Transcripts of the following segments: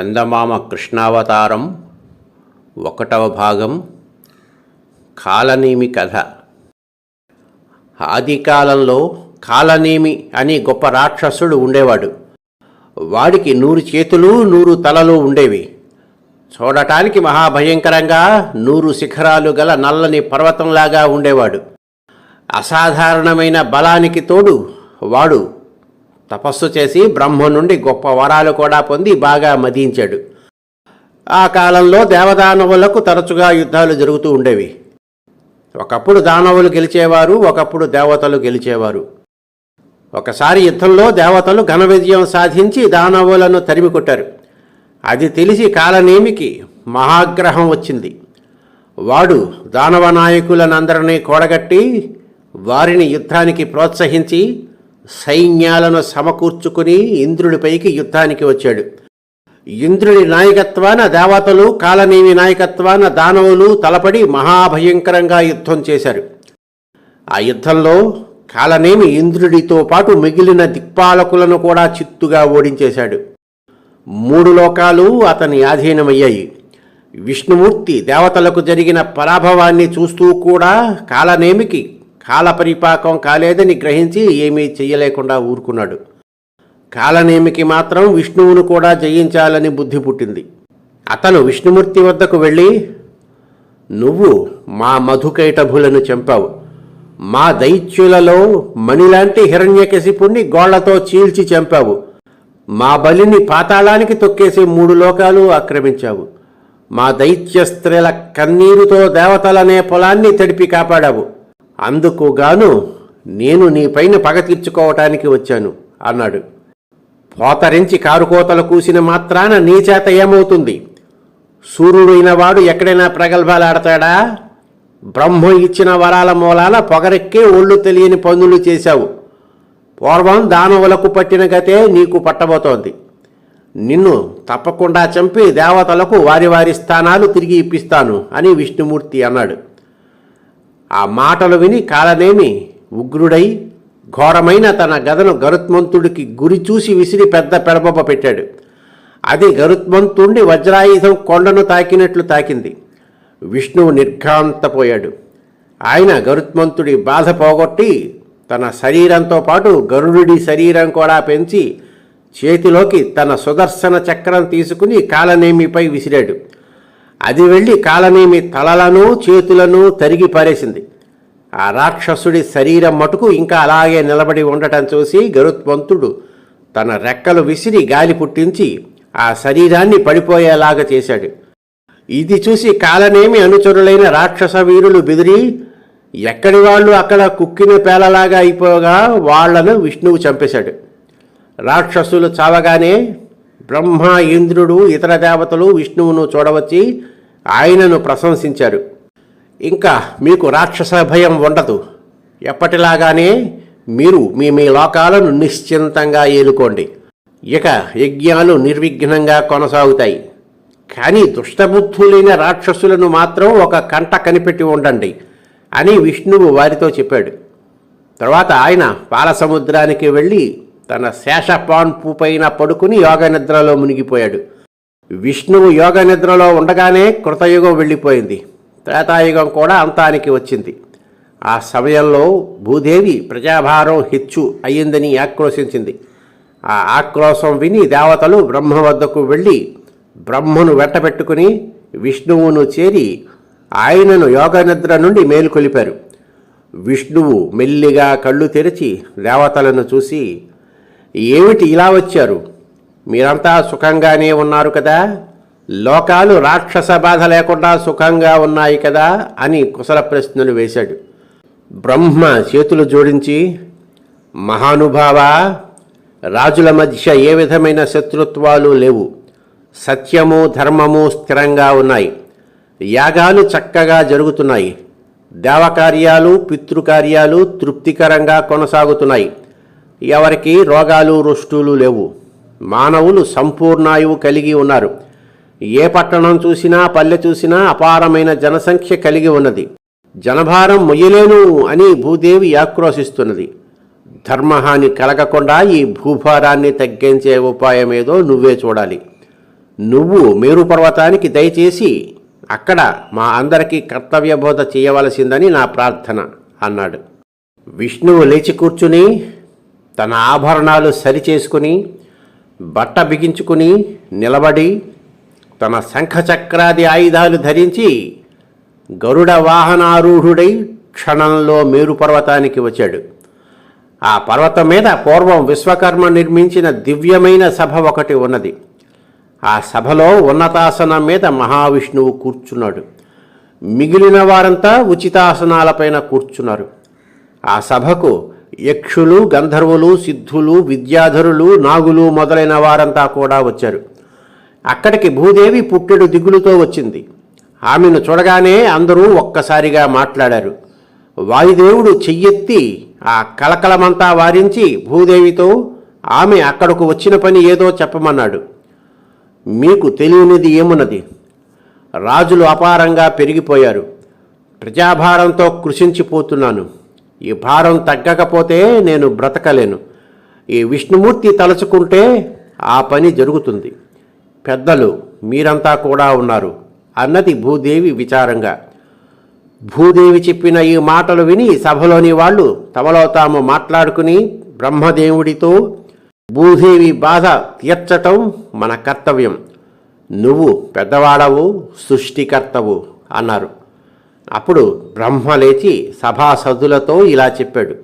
చందమామ కృష్ణావతారం ఒకటవ భాగం కాలనేమి కథ. ఆదికాలంలో కాలనేమి అని గొప్ప రాక్షసుడు ఉండేవాడు. వాడికి నూరు చేతులు నూరు తలలు ఉండేవి. చూడటానికి మహాభయంకరంగా నూరు శిఖరాలు గల నల్లని పర్వతంలాగా ఉండేవాడు. అసాధారణమైన బలానికి తోడు వాడు తపస్సు చేసి బ్రహ్మ నుండి గొప్ప వరాలు కూడా పొంది బాగా మదించాడు. ఆ కాలంలో దేవదానవులకు తరచుగా యుద్ధాలు జరుగుతూ ఉండేవి. ఒకప్పుడు దానవులు గెలిచేవారు ఒకప్పుడు దేవతలు గెలిచేవారు. ఒకసారి యుద్ధంలో దేవతలు ఘన విజయం సాధించి దానవులను తరిమి కొట్టారు. అది తెలిసి కాలనేమికి మహాగ్రహం వచ్చింది. వాడు దానవ నాయకులనందరినీ కూడగట్టి వారిని యుద్ధానికి ప్రోత్సహించి సైన్యాలను సమకూర్చుకుని ఇంద్రుడిపైకి యుద్ధానికి వచ్చాడు. ఇంద్రుడి నాయకత్వాన దేవతలు కాలనేమి నాయకత్వాన దానవులు తలపడి మహాభయంకరంగా యుద్ధం చేశారు. ఆ యుద్ధంలో కాలనేమి ఇంద్రుడితో పాటు మిగిలిన దిక్పాలకులను కూడా చిత్తుగా ఓడించేశాడు. మూడు లోకాలు అతని ఆధీనమయ్యాయి. విష్ణుమూర్తి దేవతలకు జరిగిన పరాభవాన్ని చూస్తూ కూడా కాలనేమికి కాలపరిపాకం కాలేదని గ్రహించి ఏమీ చెయ్యలేకుండా ఊరుకున్నాడు. కాలనేమికి మాత్రం విష్ణువును కూడా జయించాలని బుద్ధి పుట్టింది. అతను విష్ణుమూర్తి వద్దకు వెళ్ళి నువ్వు మా మధుకైటభులను చంపావు. మా దైత్యులలో మణిలాంటి హిరణ్యకశిపుణ్ణి గోళ్ళతో చీల్చి చంపావు. మా బలిని పాతాళానికి తొక్కేసి మూడు లోకాలు ఆక్రమించావు. మా దైత్య స్త్రీల కన్నీరుతో దేవతలనే పొలాన్ని తడిపి కాపాడావు. అందుకుగాను నేను నీపైన పగ తీర్చుకోవటానికి వచ్చాను అన్నాడు. పోతరించి కారుకోతలు కూసిన మాత్రాన నీ చేత ఏమవుతుంది? సూర్యుడైన వాడు ఎక్కడైనా ప్రగల్భాలాడతాడా? బ్రహ్మ ఇచ్చిన వరాల మూలాల పొగరెక్కే ఒళ్ళు తెలియని పనులు చేశావు. పూర్వం దానవులకు పట్టిన గతే నీకు పట్టబోతోంది. నిన్ను తప్పకుండా చంపి దేవతలకు వారి వారి స్థానాలు తిరిగి ఇప్పిస్తాను అని విష్ణుమూర్తి అన్నాడు. ఆ మాటలు విని కాలనేమి ఉగ్రుడై ఘోరమైన తన గదను గరుత్మంతుడికి గురి చూసి విసిరి పెద్ద పెడబొబ్బ పెట్టాడు. అది గరుత్మంతుండి వజ్రాయుధం కొండను తాకినట్లు తాకింది. విష్ణువు నిర్ఘాంతపోయాడు. ఆయన గరుత్మంతుడి బాధ పోగొట్టి తన శరీరంతో పాటు గరుడి శరీరం కూడా పెంచి చేతిలోకి తన సుదర్శన చక్రం తీసుకుని కాలనేమిపై విసిరాడు. అది వెళ్ళి కాలనేమి తలలను చేతులను తరిగి పారేసింది. ఆ రాక్షసుడి శరీరం మటుకు ఇంకా అలాగే నిలబడి ఉండటం చూసి గరుత్మంతుడు తన రెక్కలు విసిరి గాలి పుట్టించి ఆ శరీరాన్ని పడిపోయేలాగా చేశాడు. ఇది చూసి కాలనేమి అనుచరులైన రాక్షస వీరులు బెదిరి ఎక్కడి వాళ్ళు అక్కడ కుక్కిన పేలలాగా అయిపోగా వాళ్ళను విష్ణువు చంపేశాడు. రాక్షసులు చావగానే బ్రహ్మ ఇంద్రుడు ఇతర దేవతలు విష్ణువును చూడవచ్చి ఆయనను ప్రశంసించారు. ఇంకా మీకు రాక్షస భయం ఉండదు. ఎప్పటిలాగానే మీరు మీ మీ లోకాలను నిశ్చింతంగా ఏలుకోండి. ఇక యజ్ఞాలు నిర్విఘ్నంగా కొనసాగుతాయి. కానీ దుష్టబుద్ధులైన రాక్షసులను మాత్రం ఒక కంట కనిపెట్టి ఉండండి అని విష్ణువు వారితో చెప్పాడు. తర్వాత ఆయన పాలసముద్రానికి వెళ్ళి తన శేషపాన్పు పైన పడుకుని యోగ నిద్రలో మునిగిపోయాడు. విష్ణువు యోగ నిద్రలో ఉండగానే కృతయుగం వెళ్ళిపోయింది. త్రేతాయుగం కూడా అంతానికి వచ్చింది. ఆ సమయంలో భూదేవి ప్రజాభారం హెచ్చు అయ్యిందని ఆక్రోశించింది. ఆ ఆక్రోశం విని దేవతలు బ్రహ్మ వద్దకు వెళ్ళి బ్రహ్మను వెంటబెట్టుకుని విష్ణువును చేరి ఆయనను యోగ నిద్ర నుండి మేలుకొలిపారు. విష్ణువు మెల్లిగా కళ్ళు తెరిచి దేవతలను చూసి ఏమిటి ఇలా వచ్చారు? మీరంతా సుఖంగానే ఉన్నారు కదా? లోకాలు రాక్షస బాధ లేకుండా సుఖంగా ఉన్నాయి కదా? అని కుశల ప్రశ్నలు వేశాడు. బ్రహ్మ చేతులు జోడించి మహానుభావ రాజుల మధ్య ఏ విధమైన శత్రుత్వాలు లేవు. సత్యము ధర్మము స్థిరంగా ఉన్నాయి. యాగాలు చక్కగా జరుగుతున్నాయి. దేవకార్యాలు పితృకార్యాలు తృప్తికరంగా కొనసాగుతున్నాయి. ఎవరికి రోగాలు రుష్టులు లేవు. మానవులు సంపూర్ణాయువు కలిగి ఉన్నారు. ఏ పట్టణం చూసినా పల్లె చూసినా అపారమైన జనసంఖ్య కలిగి ఉన్నది. జనభారం మొయ్యలేను అని భూదేవి ఆక్రోశిస్తున్నది. ధర్మహాని కలగకుండా ఈ భూభారాన్ని తగ్గించే ఉపాయమేదో నువ్వే చూడాలి. నువ్వు మేరు పర్వతానికి దయచేసి అక్కడ మా అందరికీ కర్తవ్యబోధ చేయవలసిందని నా ప్రార్థన అన్నాడు. విష్ణువు లేచి కూర్చుని తన ఆభరణాలు సరిచేసుకుని బట్ట బిగించుకుని నిలబడి తన శంఖచక్రాది ఆయుధాలు ధరించి గరుడ వాహనారూఢుడై క్షణంలో మేరు పర్వతానికి వచ్చాడు. ఆ పర్వతం మీద పూర్వం విశ్వకర్మ నిర్మించిన దివ్యమైన సభ ఒకటి ఉన్నది. ఆ సభలో ఉన్నతాసనం మీద మహావిష్ణువు కూర్చున్నాడు. మిగిలిన వారంతా ఉచితాసనాలపైన కూర్చున్నారు. ఆ సభకు యక్షులు గంధర్వులు సిద్ధులు విద్యాధరులు నాగులు మొదలైన వారంతా కూడా వచ్చారు. అక్కడికి భూదేవి పుట్టెడు దిగులుతో వచ్చింది. ఆమెను చూడగానే అందరూ ఒక్కసారిగా మాట్లాడారు. వాయుదేవుడు చెయ్యెత్తి ఆ కలకలమంతా వారించి భూదేవితో ఆమె అక్కడకు వచ్చిన పని ఏదో చెప్పమన్నాడు. మీకు తెలియనిది ఏమున్నది? రాజులు అపారంగా పెరిగిపోయారు. ప్రజాభారంతో కృషించిపోతున్నాను ఈ భారం తగ్గకపోతే నేను బ్రతకలేను. ఈ విష్ణుమూర్తి తలుచుకుంటే ఆ పని జరుగుతుంది. పెద్దలు మీరంతా కూడా ఉన్నారు. అన్నది భూదేవి విచారంగా. భూదేవి చెప్పిన ఈ మాటలు విని సభలోని వాళ్ళు తమలో తాము మాట్లాడుకుని బ్రహ్మదేవుడితో భూదేవి బాధ తీర్చటం మన కర్తవ్యం. నువ్వు పెద్దవాడవు సృష్టికర్తవు అన్నారు. అప్పుడు బ్రహ్మ లేచి సభాసదులతో ఇలా చెప్పాడు.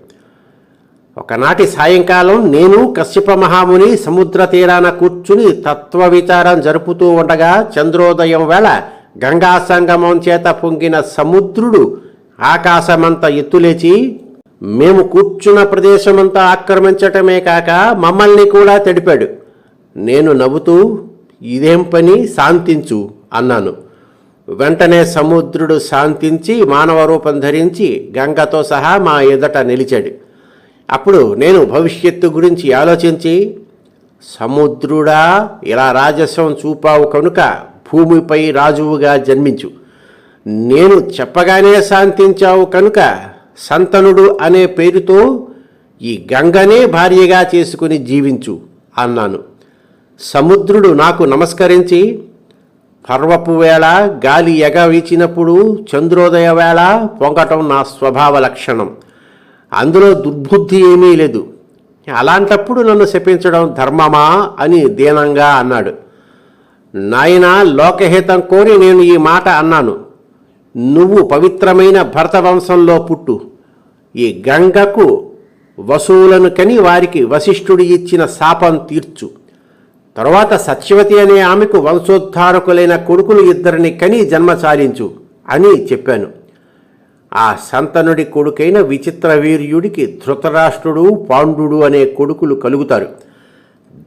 ఒకనాటి సాయంకాలం నేను కశ్యప మహాముని సముద్ర తీరాన కూర్చుని తత్వ విచారం జరుపుతూ ఉండగా చంద్రోదయం వేళ గంగా సంగమం చేత పొంగిన సముద్రుడు ఆకాశమంత ఎత్తులేచి మేము కూర్చున్న ప్రదేశమంతా ఆక్రమించటమే కాక మమ్మల్ని కూడా తడిపాడు. నేను నవ్వుతూ ఇదేం పని? శాంతించు అన్నాను. వెంటనే సముద్రుడు శాంతించి మానవ రూపం ధరించి గంగతో సహా మా ఎదుట నిలిచాడు. అప్పుడు నేను భవిష్యత్తు గురించి ఆలోచించి సముద్రుడా ఇలా రాజస్వం చూపావు కనుక భూమిపై రాజువుగా జన్మించు. నేను చెప్పగానే శాంతించావు కనుక సంతనుడు అనే పేరుతో ఈ గంగనే భార్యగా చేసుకుని జీవించు అన్నాను. సముద్రుడు నాకు నమస్కరించి పర్వపు వేళ గాలి ఎగ వీచినప్పుడు చంద్రోదయ వేళ పొంగటం నా స్వభావ లక్షణం. అందులో దుర్బుద్ధి ఏమీ లేదు. అలాంటప్పుడు నన్ను శపించడం ధర్మమా అని దీనంగా అన్నాడు. నాయన లోకహితం కోరి నేను ఈ మాట అన్నాను. నువ్వు పవిత్రమైన భరత వంశంలో పుట్టు. ఈ గంగకు వసువులను కని వారికి వశిష్ఠుడు ఇచ్చిన శాపం తీర్చు. తరువాత సత్యవతి అనే ఆమెకు వంశోద్ధారకులైన కొడుకులు ఇద్దరిని కని జన్మ చాలించు అని చెప్పాను. ఆ సంతనుడి కొడుకైన విచిత్ర వీర్యుడికి ధృతరాష్ట్రుడు పాండుడు అనే కొడుకులు కలుగుతారు.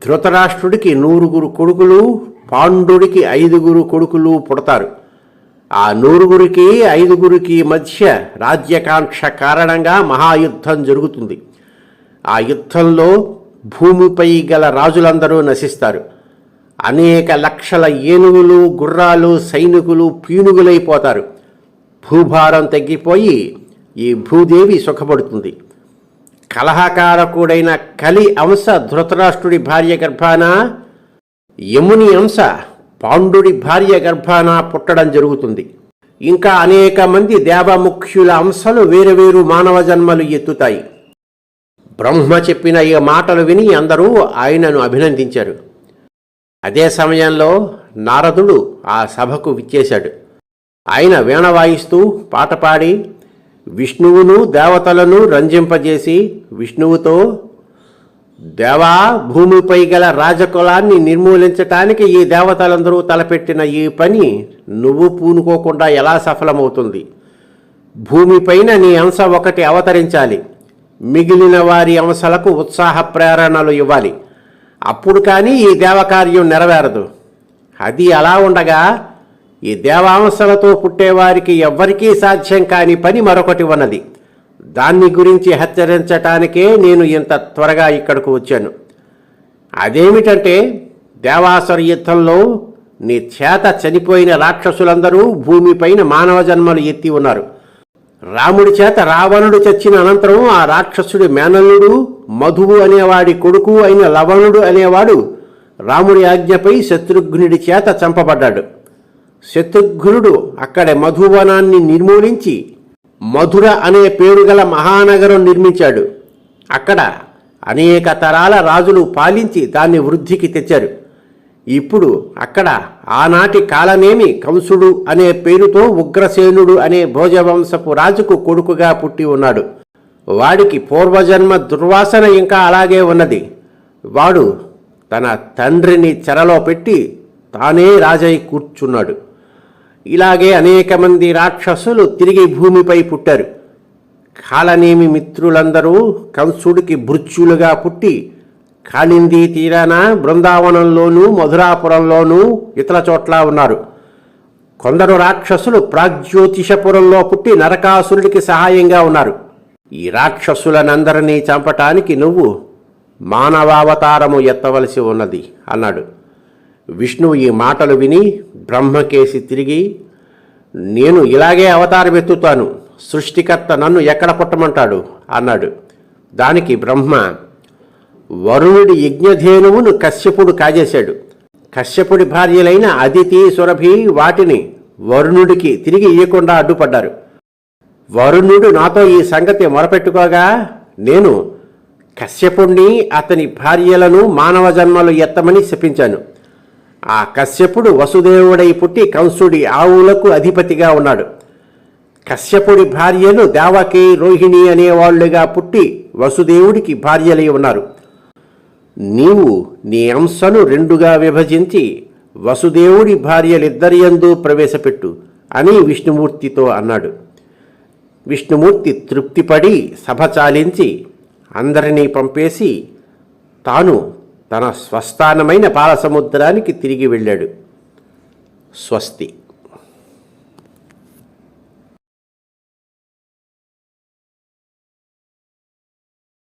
ధృతరాష్ట్రుడికి నూరుగురు కొడుకులు పాండుడికి ఐదుగురు కొడుకులు పుడతారు. ఆ నూరుగురికి ఐదుగురికి మధ్య రాజ్యకాంక్ష కారణంగా మహాయుద్ధం జరుగుతుంది. ఆ యుద్ధంలో భూమిపై గల రాజులందరూ నశిస్తారు. అనేక లక్షల ఏనుగులు గుర్రాలు సైనికులు పీనుగులైపోతారు. భూభారం తగ్గిపోయి ఈ భూదేవి సుఖపడుతుంది. కలహకారకుడైన కలి అంశ ధృతరాష్ట్రుడి భార్య గర్భాన యముని అంశ పాండుడి భార్య గర్భాన పుట్టడం జరుగుతుంది. ఇంకా అనేక మంది దేవముఖ్యుల అంశలు వేరువేరు మానవ జన్మలు ఎత్తుతాయి. బ్రహ్మ చెప్పిన ఈ మాటలు విని అందరూ ఆయనను అభినందించారు. అదే సమయంలో నారదుడు ఆ సభకు విచ్చేశాడు. ఆయన వీణ వాయిస్తూ పాట పాడి విష్ణువును దేవతలను రంజింపజేసి విష్ణువుతో దేవా భూమిపై గల రాజకులాన్ని నిర్మూలించటానికి ఈ దేవతలందరూ తలపెట్టిన ఈ పని నువ్వు పూనుకోకుండా ఎలా సఫలమవుతుంది? భూమిపైన నీ అంశ ఒకటి అవతరించాలి. మిగిలిన వారి అంశలకు ఉత్సాహ ప్రేరణలు ఇవ్వాలి. అప్పుడు కానీ ఈ దేవకార్యం నెరవేరదు. అది అలా ఉండగా ఈ దేవాంశలతో పుట్టేవారికి ఎవ్వరికీ సాధ్యం కాని పని మరొకటి ఉన్నది. దాన్ని గురించి హెచ్చరించటానికే నేను ఇంత త్వరగా ఇక్కడకు వచ్చాను. అదేమిటంటే దేవాసుర యుద్ధంలో నీ చేత చనిపోయిన రాక్షసులందరూ భూమిపైన మానవ జన్మలు ఎత్తి ఉన్నారు. రాముడి చేత రావణుడు చచ్చిన అనంతరం ఆ రాక్షసుడి మేనల్లుడు మధువు అనేవాడి కొడుకు అయిన లవణుడు అనేవాడు రాముడి ఆజ్ఞపై శత్రుఘ్నుడి చేత చంపబడ్డాడు. శత్రుఘ్నుడు అక్కడ మధువనాన్ని నిర్మూలించి మధుర అనే పేరు గల మహానగరం నిర్మించాడు. అక్కడ అనేక తరాల రాజులు పాలించి దాన్ని వృద్ధికి తెచ్చారు. ఇప్పుడు అక్కడ ఆనాటి కాలనేమి కంసుడు అనే పేరుతో ఉగ్రసేనుడు అనే భోజవంశపు రాజుకు కొడుకుగా పుట్టి ఉన్నాడు. వాడికి పూర్వజన్మ దుర్వాసన ఇంకా అలాగే ఉన్నది. వాడు తన తండ్రిని చెరలో పెట్టి తానే రాజై కూర్చున్నాడు. ఇలాగే అనేక మంది రాక్షసులు తిరిగి భూమిపై పుట్టారు. కాలనేమి మిత్రులందరూ కంసుడికి భృత్యులుగా పుట్టి కాళింది తీరాన బృందావనంలోనూ మధురాపురంలోనూ ఇతర చోట్ల ఉన్నారు. కొందరు రాక్షసులు ప్రాగ్జ్యోతిషపురంలో పుట్టి నరకాసురుడికి సహాయంగా ఉన్నారు. ఈ రాక్షసులనందరినీ చంపటానికి నువ్వు మానవావతారము ఎత్తవలసి ఉన్నది అన్నాడు. విష్ణువు ఈ మాటలు విని బ్రహ్మకేసి తిరిగి నేను ఇలాగే అవతారం ఎత్తుతాను. సృష్టికర్త నన్ను ఎక్కడ పుట్టమంటాడు? అన్నాడు. దానికి బ్రహ్మ వరుణుడి యజ్ఞధేనువును కశ్యపుడు కాజేశాడు. కశ్యపుడి భార్యలైన అదితి సురభి వాటిని వరుణుడికి తిరిగి ఇయ్యకుండా అడ్డుపడ్డారు. వరుణుడు నాతో ఈ సంగతి మొరపెట్టుకోగా నేను కశ్యపుణ్ణి అతని భార్యలను మానవ జన్మలు ఎత్తమని శపించాను. ఆ కశ్యపుడు వసుదేవుడై పుట్టి కంసుడి ఆవులకు అధిపతిగా ఉన్నాడు. కశ్యపుడి భార్యలు దేవకి రోహిణి అనేవాళ్ళుగా పుట్టి వసుదేవుడికి భార్యలై ఉన్నారు. నీవు నీ అంశను రెండుగా విభజించి వసుదేవుడి భార్యలిద్దరియందు ప్రవేశపెట్టు అని విష్ణుమూర్తితో అన్నాడు. విష్ణుమూర్తి తృప్తిపడి సభ చాలించి అందరినీ పంపేసి తాను తన స్వస్థానమైన పాలసముద్రానికి తిరిగి వెళ్ళాడు. స్వస్తి.